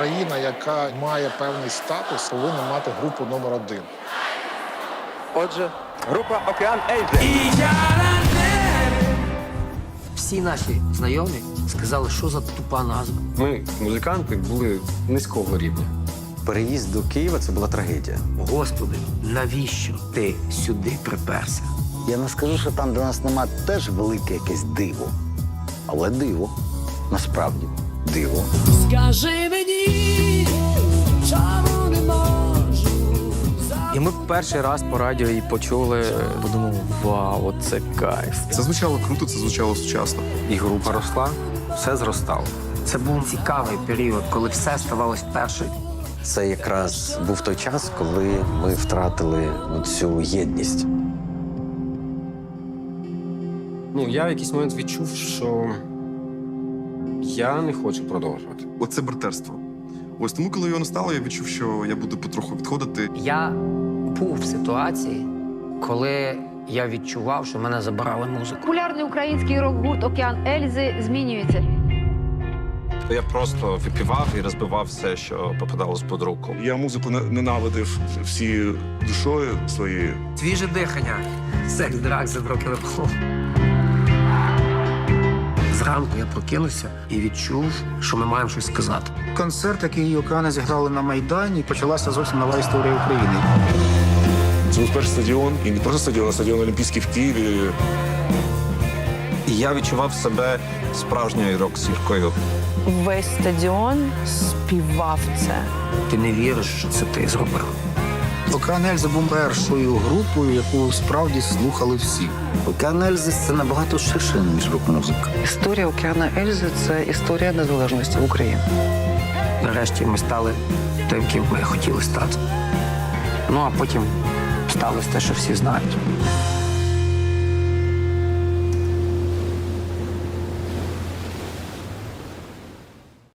країна, яка має певний статус, повинна мати групу номер один. Отже, група Океан Ельзи. Всі наші знайомі сказали, що за тупа назва. Ми, музиканти, були низького рівня. Переїзд до Києва це була трагедія. Господи, навіщо ти сюди приперся? Я не скажу, що там, де нас нема, теж велике якесь диво. Але диво. Насправді диво. Скажи мені, І ми перший раз по радіо її почули. Подумав, вау, це кайф. Це звучало круто, це звучало сучасно. І група росла, все зростало. Це був цікавий період, коли все ставалось вперше. Це якраз був той час, коли ми втратили цю єдність. Ну, я в якийсь момент відчув, що я не хочу продовжувати. Оце братерство. Ось тому, коли його не стало, я відчув, що я буду потроху відходити. Я був в ситуації, коли я відчував, що мене забирали музику. Популярний український рок-гурт Океан Ельзи змінюється. Я просто випівав і розбивав все, що попадалось під руку. Я музику не- ненавидив всією душою своєю. Свіже дихання, секс, драк, рок-н-рол. Зранку я прокинувся і відчув, що ми маємо щось сказати. Концерт, який Океани зіграли на Майдані, почалася зовсім нова історія України. Це був перший стадіон, і не просто стадіон, а стадіон Олімпійський в Києві. І я відчував себе справжньою рок-зіркою. Весь стадіон співав це. Ти не віриш, що це ти зробив. Океан Ельза був першою групою, яку справді слухали всі. Океан Ельзи – це набагато ширше, ніж рок-музика. Історія Океана Ельзи це історія незалежності України. Нарешті ми стали тим, ким ми хотіли стати. Ну а потім сталося те, що всі знають.